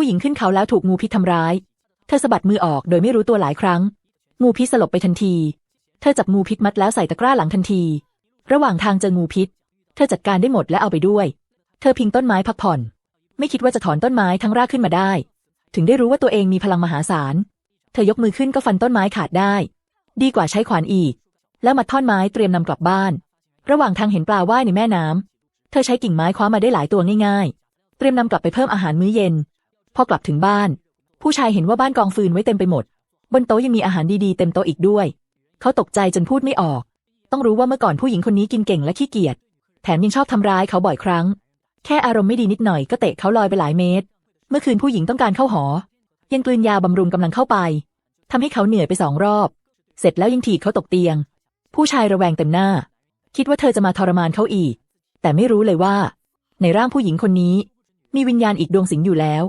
ผู้หญิงขึ้นเขาแล้วถูกงูพิษทำร้าย เธอสะบัดมือออกโดยไม่รู้ตัวหลายครั้ง งูพิษสลบไปทันที เธอจับงูพิษมัดแล้วใส่ตะกร้าหลังทันที ระหว่างทางเจองูพิษ เธอจัดการได้หมดและเอาไปด้วย เธอพิงต้นไม้พักผ่อน ไม่คิดว่าจะถอนต้นไม้ทั้งรากขึ้นมาได้ ถึงได้รู้ว่าตัวเองมีพลังมหาศาล เธอยกมือขึ้นก็ฟันต้นไม้ขาดได้ ดีกว่าใช้ขวานอีก แล้วมัดท่อนไม้เตรียมนำกลับบ้าน ระหว่างทางเห็นปลาว่ายในแม่น้ำเธอใช้กิ่งไม้คว้ามาได้หลายตัวง่ายๆ เตรียมนำกลับไปเพิ่มอาหารมื้อเย็น พอกลับถึงบ้าน ผู้ชายเห็นว่าบ้านกองฟืนไว้เต็มไปหมด บนโต๊ะยังมีอาหารดีๆเต็มโต๊ะอีกด้วย เขาตกใจจนพูดไม่ออก ต้องรู้ว่าเมื่อก่อนผู้หญิงคนนี้กินเก่งและขี้เกียจแถมยังชอบทำร้ายเขาบ่อยครั้ง แค่อารมณ์ไม่ดีนิดหน่อยก็เตะเขาลอยไปหลายเมตร เมื่อคืนผู้หญิงต้องการเข้าหอ ยังกลืนยาบำรุงกำลังเข้าไปทำให้เขาเหนื่อยไปสองรอบ เสร็จแล้วยังถีบเขาตกเตียง ผู้ชายระแวงเต็มหน้า คิดว่าเธอจะมาทรมานเขาอีก แต่ไม่รู้เลยว่า ในร่างผู้หญิงคนนี้ มีวิญญาณอีกดวงสิงอยู่แล้ว